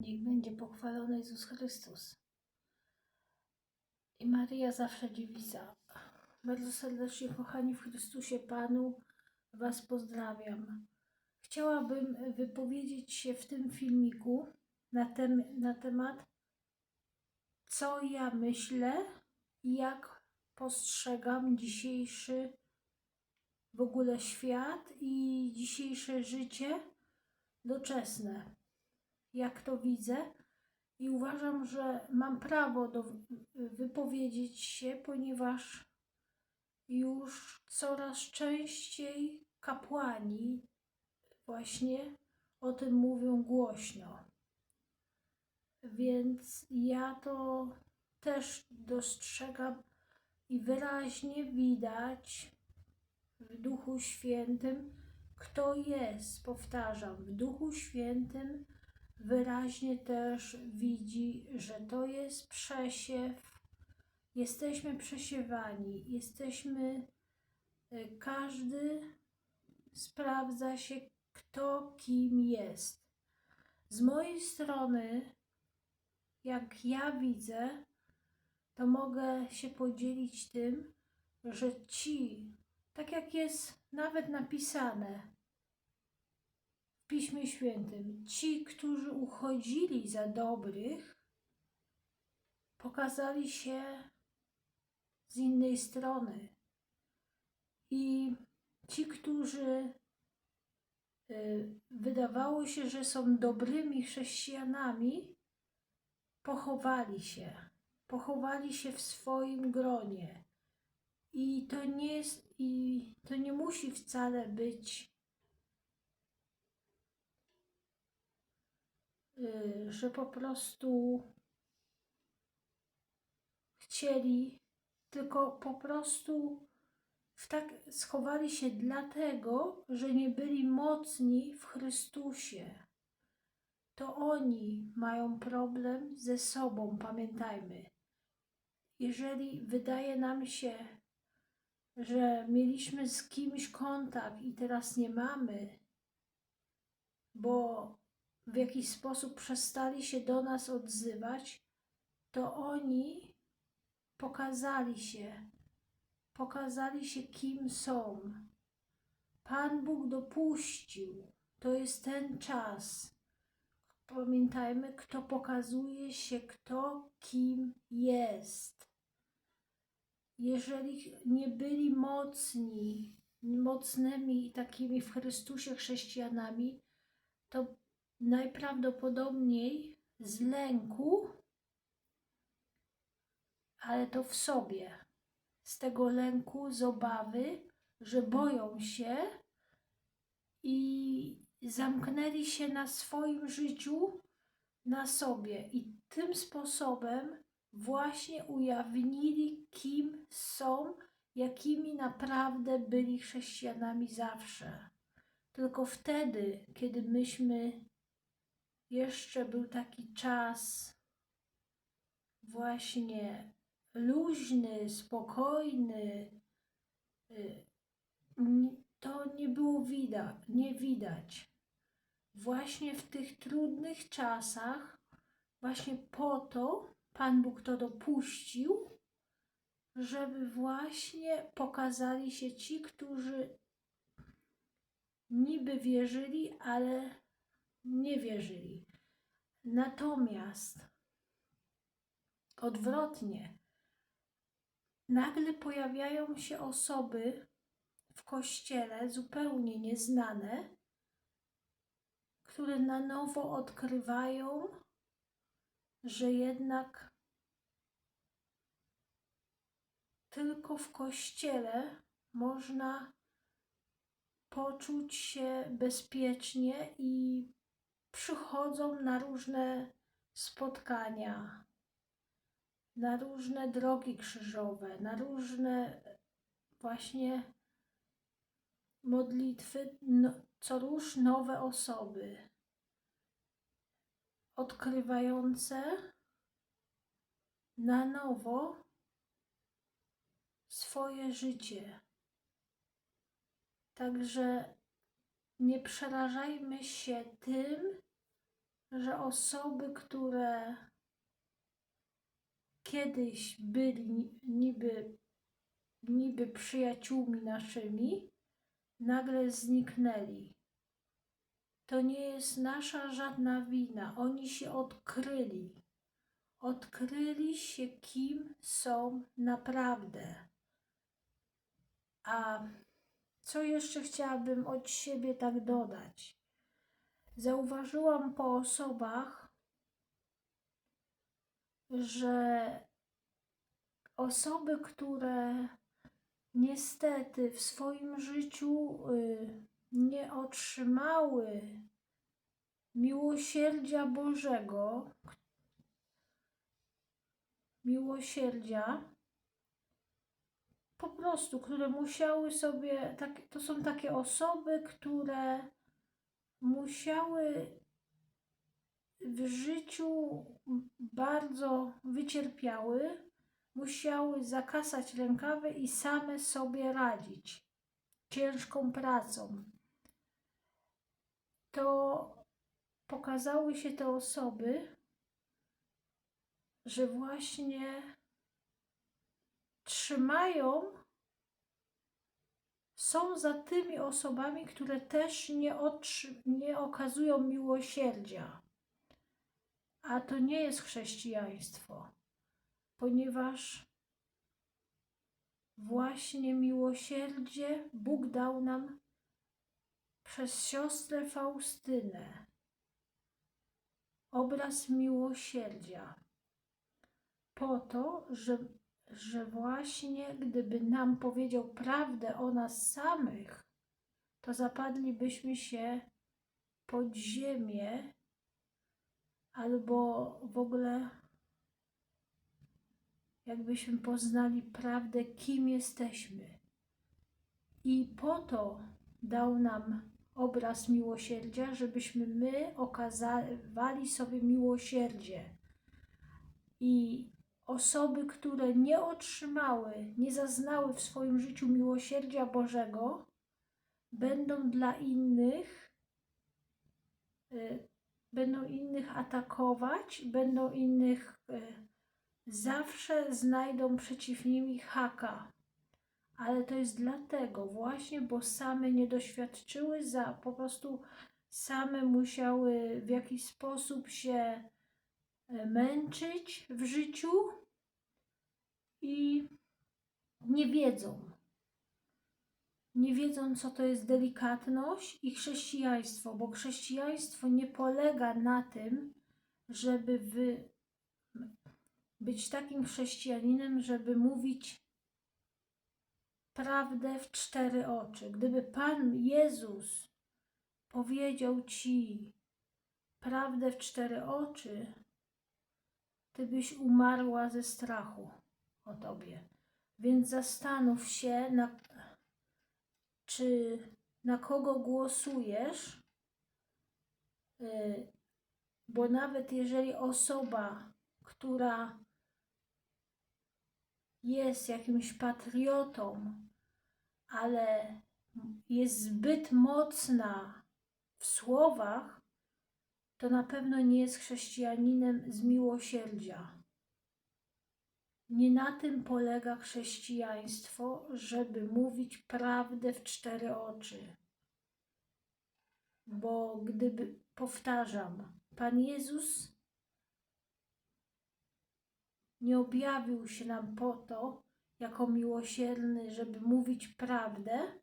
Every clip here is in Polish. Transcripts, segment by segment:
Niech będzie pochwalony Jezus Chrystus. I Maryja zawsze dziewica. Bardzo serdecznie, kochani w Chrystusie Panu, Was pozdrawiam. Chciałabym wypowiedzieć się w tym filmiku na, tem, na temat, co ja myślę i jak postrzegam dzisiejszy w ogóle świat i dzisiejsze życie doczesne. Jak to widzę i uważam, że mam prawo do wypowiedzieć się, ponieważ już coraz częściej kapłani właśnie o tym mówią głośno. Więc ja to też dostrzegam i wyraźnie widać w Duchu Świętym, kto jest. Powtarzam, w Duchu Świętym wyraźnie też widzi, że to jest przesiew. Jesteśmy przesiewani, jesteśmy, y, każdy sprawdza się, kto kim jest. Z mojej strony, jak ja widzę, to mogę się podzielić tym, że ci, tak jak jest nawet napisane Piśmie Świętym, ci, którzy uchodzili za dobrych, pokazali się z innej strony. I ci, którzy y, wydawało się, że są dobrymi chrześcijanami, pochowali się. Pochowali się w swoim gronie. I to nie jest, i to nie musi wcale być, że po prostu chcieli, tylko po prostu w tak schowali się dlatego, że nie byli mocni w Chrystusie. To oni mają problem ze sobą, pamiętajmy. Jeżeli wydaje nam się, że mieliśmy z kimś kontakt i teraz nie mamy, bo w jakiś sposób przestali się do nas odzywać, to oni pokazali się, pokazali się kim są. Pan Bóg dopuścił, to jest ten czas. Pamiętajmy, kto pokazuje się, kto kim jest. Jeżeli nie byli mocni, mocnymi takimi w Chrystusie chrześcijanami, to najprawdopodobniej z lęku ale to w sobie. Z tego lęku, z obawy, że boją się i zamknęli się na swoim życiu, na sobie. I tym sposobem właśnie ujawnili, kim są, jakimi naprawdę byli chrześcijanami zawsze. Tylko wtedy, kiedy myśmy jeszcze był taki czas właśnie luźny, spokojny, y, to nie było widać, nie widać. Właśnie w tych trudnych czasach, właśnie po to Pan Bóg to dopuścił, żeby właśnie pokazali się ci, którzy niby wierzyli, ale nie wierzyli. Natomiast odwrotnie, nagle pojawiają się osoby w kościele zupełnie nieznane, które na nowo odkrywają, że jednak tylko w kościele można poczuć się bezpiecznie i przychodzą na różne spotkania, na różne drogi krzyżowe, na różne właśnie modlitwy, no, co róż nowe osoby odkrywające na nowo swoje życie. Także nie przerażajmy się tym, że osoby, które kiedyś byli ni- niby, niby przyjaciółmi naszymi, nagle zniknęli. To nie jest nasza żadna wina. Oni się odkryli. Odkryli się, kim są naprawdę. A co jeszcze chciałabym od siebie tak dodać? Zauważyłam po osobach, że osoby, które niestety w swoim życiu y, nie otrzymały miłosierdzia Bożego, miłosierdzia, po prostu, które musiały sobie, tak, to są takie osoby, które musiały w życiu bardzo wycierpiały, musiały zakasać rękawy i same sobie radzić ciężką pracą. To pokazały się te osoby, że właśnie trzymają, są za tymi osobami, które też nie, nie okazują miłosierdzia. A to nie jest chrześcijaństwo, ponieważ właśnie miłosierdzie Bóg dał nam przez siostrę Faustynę. Obraz miłosierdzia. Po to, że, że właśnie gdyby nam powiedział prawdę o nas samych, to zapadlibyśmy się pod ziemię albo w ogóle jakbyśmy poznali prawdę, kim jesteśmy. I po to dał nam obraz miłosierdzia, żebyśmy my okazywali sobie miłosierdzie. I osoby, które nie otrzymały, nie zaznały w swoim życiu miłosierdzia Bożego, będą dla innych, y, będą innych atakować, będą innych y, zawsze znajdą przeciw nimi haka. Ale to jest dlatego właśnie, bo same nie doświadczyły za, po prostu same musiały w jakiś sposób się e, męczyć w życiu i nie wiedzą. Nie wiedzą, co to jest delikatność i chrześcijaństwo, bo chrześcijaństwo nie polega na tym, żeby wy, być takim chrześcijaninem, żeby mówić prawdę w cztery oczy. Gdyby Pan Jezus powiedział Ci prawdę w cztery oczy, Ty byś umarła ze strachu o Tobie. Więc zastanów się, na, czy na kogo głosujesz, y, bo nawet jeżeli osoba, która jest jakimś patriotą, ale jest zbyt mocna w słowach, to na pewno nie jest chrześcijaninem z miłosierdzia. Nie na tym polega chrześcijaństwo, żeby mówić prawdę w cztery oczy. Bo gdyby, powtarzam, Pan Jezus nie objawił się nam po to, jako miłosierny, żeby mówić prawdę,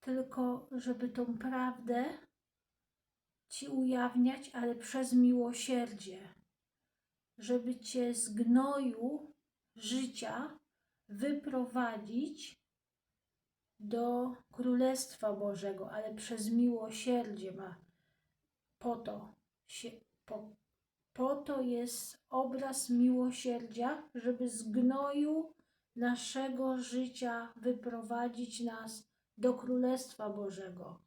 tylko żeby tą prawdę Ci ujawniać, ale przez miłosierdzie, żeby Cię z gnoju życia wyprowadzić do Królestwa Bożego, ale przez miłosierdzie ma po to się, po, po to jest obraz miłosierdzia, żeby z gnoju naszego życia wyprowadzić nas do Królestwa Bożego.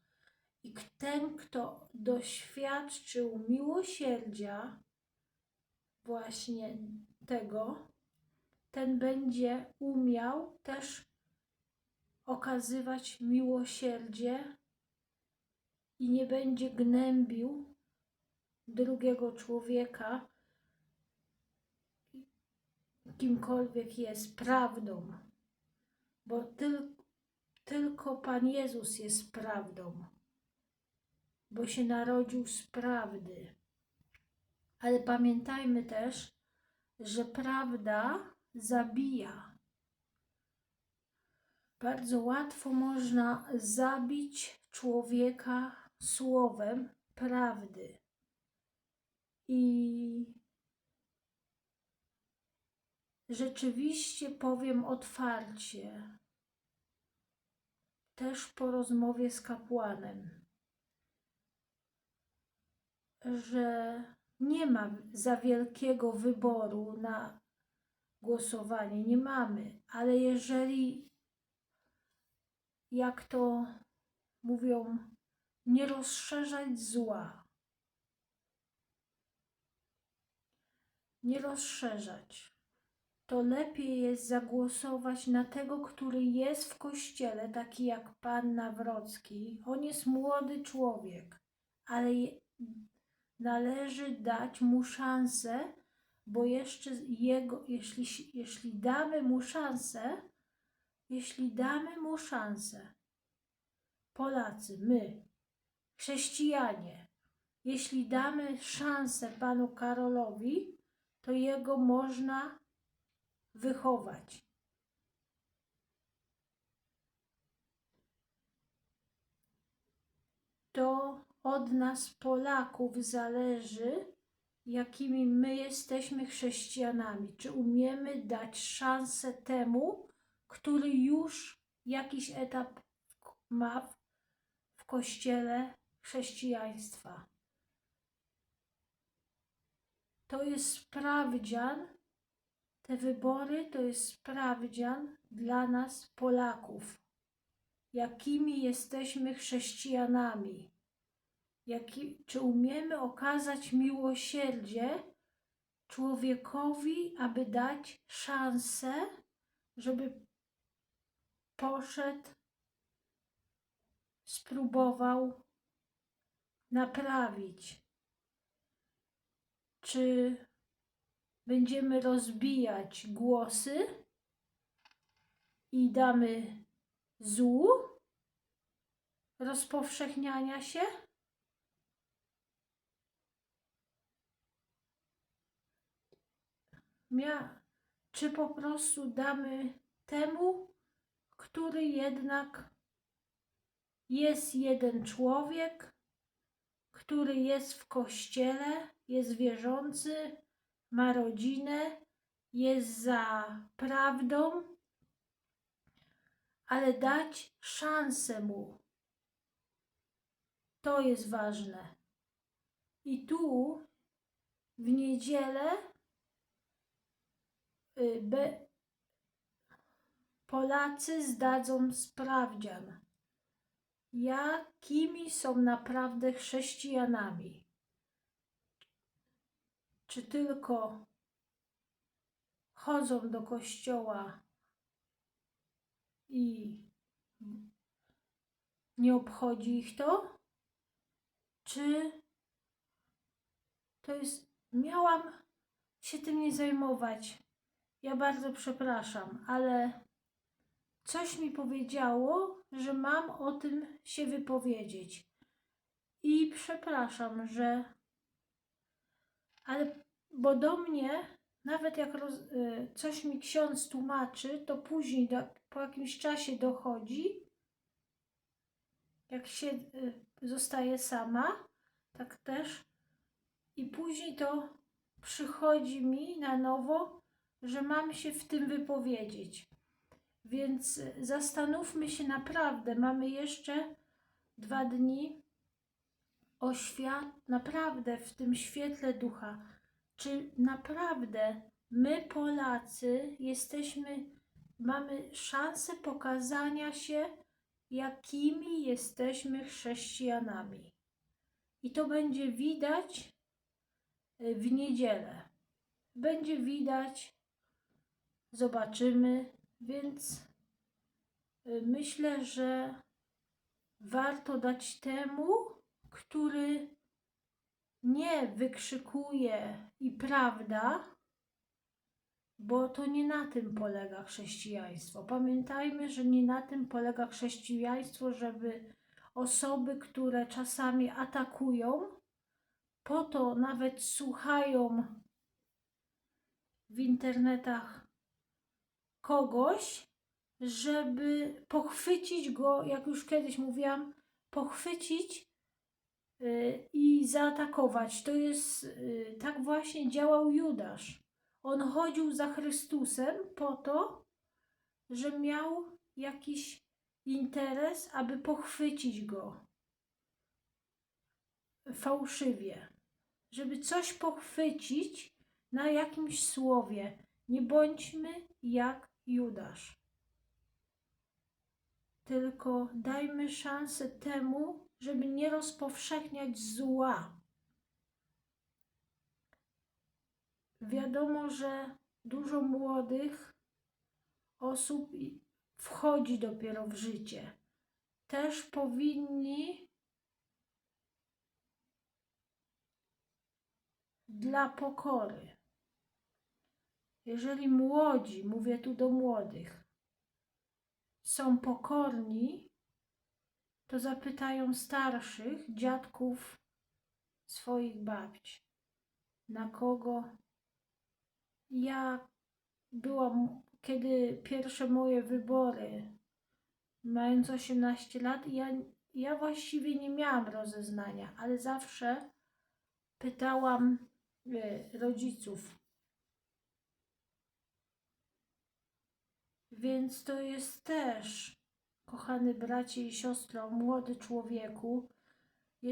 I ten, kto doświadczył miłosierdzia, właśnie tego, ten będzie umiał też okazywać miłosierdzie i nie będzie gnębił drugiego człowieka, kimkolwiek jest, prawdą. Bo tyl, tylko Pan Jezus jest prawdą, bo się narodził z prawdy. Ale pamiętajmy też, że prawda zabija. Bardzo łatwo można zabić człowieka słowem prawdy. I rzeczywiście powiem otwarcie, też po rozmowie z kapłanem, że nie ma za wielkiego wyboru na głosowanie, nie mamy, ale jeżeli, jak to mówią, nie rozszerzać zła, nie rozszerzać, to lepiej jest zagłosować na tego, który jest w kościele, taki jak pan Nawrocki. On jest młody człowiek, ale należy dać mu szansę, bo jeszcze jego, jeśli, jeśli damy mu szansę, jeśli damy mu szansę, Polacy, my, chrześcijanie, jeśli damy szansę panu Karolowi, to jego można wychować. To od nas, Polaków, zależy, jakimi my jesteśmy chrześcijanami. Czy umiemy dać szansę temu, który już jakiś etap ma w- kościele chrześcijaństwa. To jest sprawdzian, te wybory to jest sprawdzian dla nas, Polaków. Jakimi jesteśmy chrześcijanami? Jaki, czy umiemy okazać miłosierdzie człowiekowi, aby dać szansę, żeby poszedł, spróbował naprawić? Czy będziemy rozbijać głosy i damy złu rozpowszechniania się? Czy po prostu damy temu, który jednak jest jeden człowiek, który jest w kościele, jest wierzący, ma rodzinę, jest za prawdą, ale dać szansę mu. To jest ważne. I tu w niedzielę be, Polacy zdadzą sprawdzian, jakimi są naprawdę chrześcijanami. Czy tylko chodzą do kościoła i nie obchodzi ich to? Czy to jest. Miałam się tym nie zajmować. Ja bardzo przepraszam, ale coś mi powiedziało, że mam o tym się wypowiedzieć. I przepraszam, że. Ale bo do mnie, nawet jak roz, y, coś mi ksiądz tłumaczy, to później do, po jakimś czasie dochodzi, jak się y, zostaje sama, tak też. I później to przychodzi mi na nowo, że mam się w tym wypowiedzieć. Więc zastanówmy się naprawdę, mamy jeszcze dwa dni o świat, naprawdę w tym świetle ducha. Czy naprawdę my, Polacy, jesteśmy, mamy szansę pokazania się, jakimi jesteśmy chrześcijanami? I to będzie widać w niedzielę. Będzie widać, zobaczymy, więc y, myślę, że warto dać temu, który nie wykrzykuje i prawda, bo to nie na tym polega chrześcijaństwo. Pamiętajmy, że nie na tym polega chrześcijaństwo, żeby osoby, które czasami atakują, po to nawet słuchają w internetach kogoś, żeby pochwycić go, jak już kiedyś mówiłam, pochwycić y, i zaatakować. To jest, y, tak właśnie działał Judasz. On chodził za Chrystusem po to, że miał jakiś interes, aby pochwycić go fałszywie. Żeby coś pochwycić na jakimś słowie. Nie bądźmy jak Judasz. Tylko dajmy szansę temu, żeby nie rozpowszechniać zła. Wiadomo, że dużo młodych osób wchodzi dopiero w życie. Też powinni dla pokory. Jeżeli młodzi, mówię tu do młodych, są pokorni, to zapytają starszych, dziadków, swoich babci, na kogo ja byłam, kiedy pierwsze moje wybory, mając 18 lat, ja, ja właściwie nie miałam rozeznania, ale zawsze pytałam e, rodziców. Więc to jest też, kochany bracie i siostro, młody człowieku, e,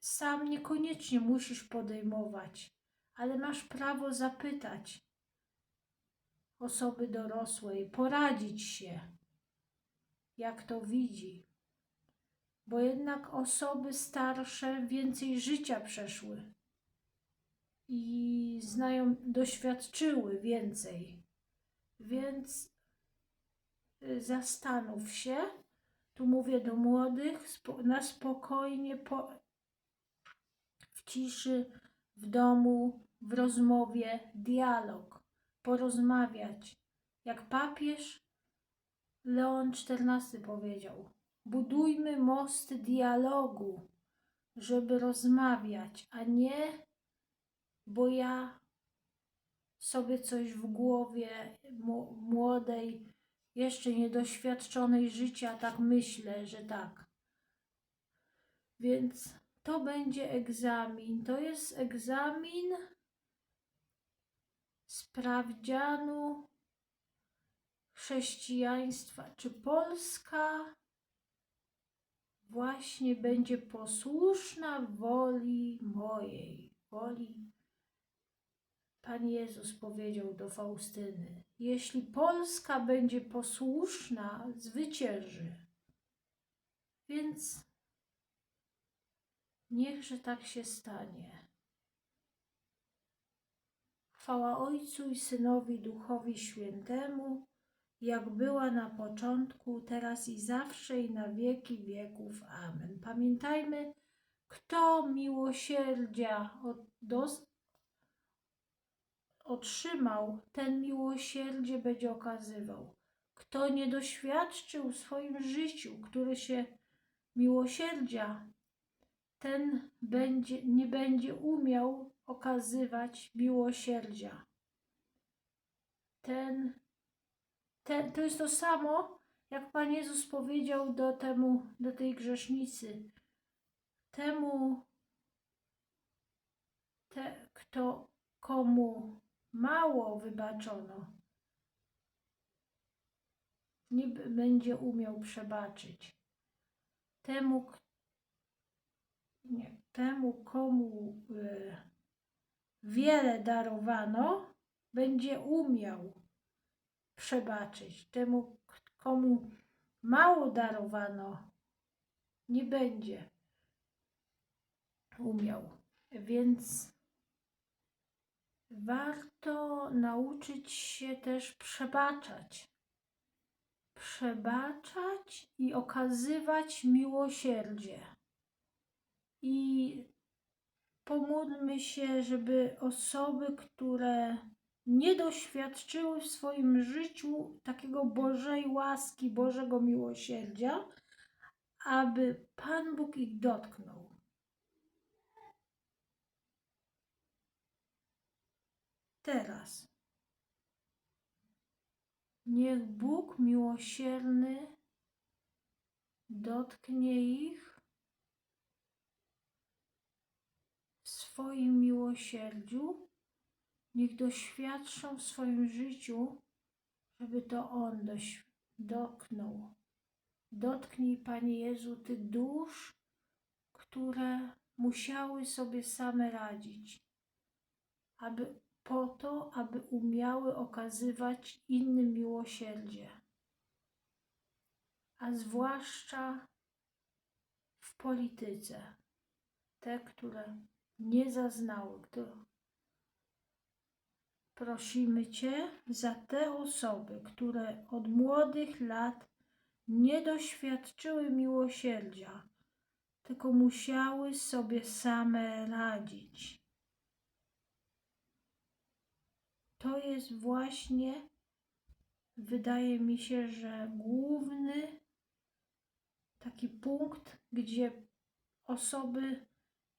sam niekoniecznie musisz podejmować, ale masz prawo zapytać osoby dorosłej, poradzić się, jak to widzi. Bo jednak osoby starsze więcej życia przeszły i znają, doświadczyły więcej. Więc y, zastanów się, tu mówię do młodych, na spokojnie, po, w ciszy, w domu, w rozmowie, dialog, porozmawiać. Jak papież Leon XIV powiedział, budujmy mosty dialogu, żeby rozmawiać, a nie, bo ja sobie coś w głowie młodej, jeszcze niedoświadczonej życia, tak myślę, że tak. Więc to będzie egzamin. To jest egzamin sprawdzianu chrześcijaństwa. Czy Polska właśnie będzie posłuszna woli mojej, woli Pan Jezus powiedział do Faustyny: Jeśli Polska będzie posłuszna, zwycięży. Więc niechże tak się stanie. Chwała Ojcu i Synowi Duchowi Świętemu, jak była na początku, teraz i zawsze i na wieki wieków. Amen. Pamiętajmy, kto miłosierdzia od, dos, otrzymał, ten miłosierdzie będzie okazywał. Kto nie doświadczył w swoim życiu, który się miłosierdzia, ten będzie, nie będzie umiał okazywać miłosierdzia. Ten, ten, to jest to samo, jak Pan Jezus powiedział do, temu, do tej grzesznicy. Temu, te, kto, komu mało wybaczono, nie będzie umiał przebaczyć. Temu, nie, temu komu y, wiele darowano, będzie umiał przebaczyć. Temu, komu mało darowano, nie będzie umiał. Więc warto nauczyć się też przebaczać. Przebaczać i okazywać miłosierdzie. I pomódlmy się, żeby osoby, które nie doświadczyły w swoim życiu takiego Bożej łaski, Bożego miłosierdzia, aby Pan Bóg ich dotknął. Teraz. Niech Bóg miłosierny dotknie ich w swoim miłosierdziu. Niech doświadczą w swoim życiu, żeby to On doś- dotknął. Dotknij, Panie Jezu, tych dusz, które musiały sobie same radzić, aby po to, aby umiały okazywać innym miłosierdzie, a zwłaszcza w polityce, te, które nie zaznały, prosimy Cię za te osoby, które od młodych lat nie doświadczyły miłosierdzia, tylko musiały sobie same radzić. To jest właśnie, wydaje mi się, że główny taki punkt, gdzie osoby,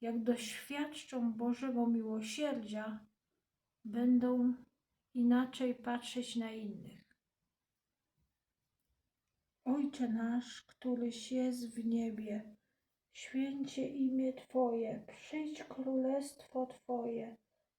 jak doświadczą Bożego miłosierdzia, będą inaczej patrzeć na innych. Ojcze nasz, któryś jest w niebie, święcie imię Twoje, przyjdź królestwo Twoje,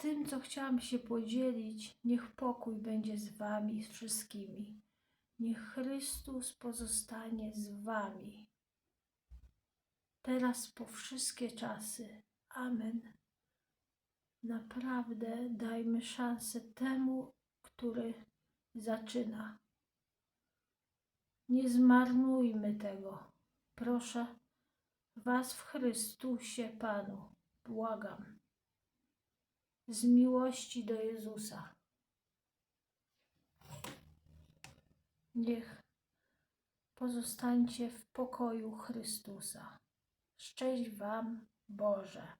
tym, co chciałam się podzielić, niech pokój będzie z Wami wszystkimi. Niech Chrystus pozostanie z Wami. Teraz po wszystkie czasy. Amen. Naprawdę dajmy szansę temu, który zaczyna. Nie zmarnujmy tego. Proszę Was w Chrystusie Panu, błagam, z miłości do Jezusa. Niech pozostańcie w pokoju Chrystusa. Szczęść Wam, Boże.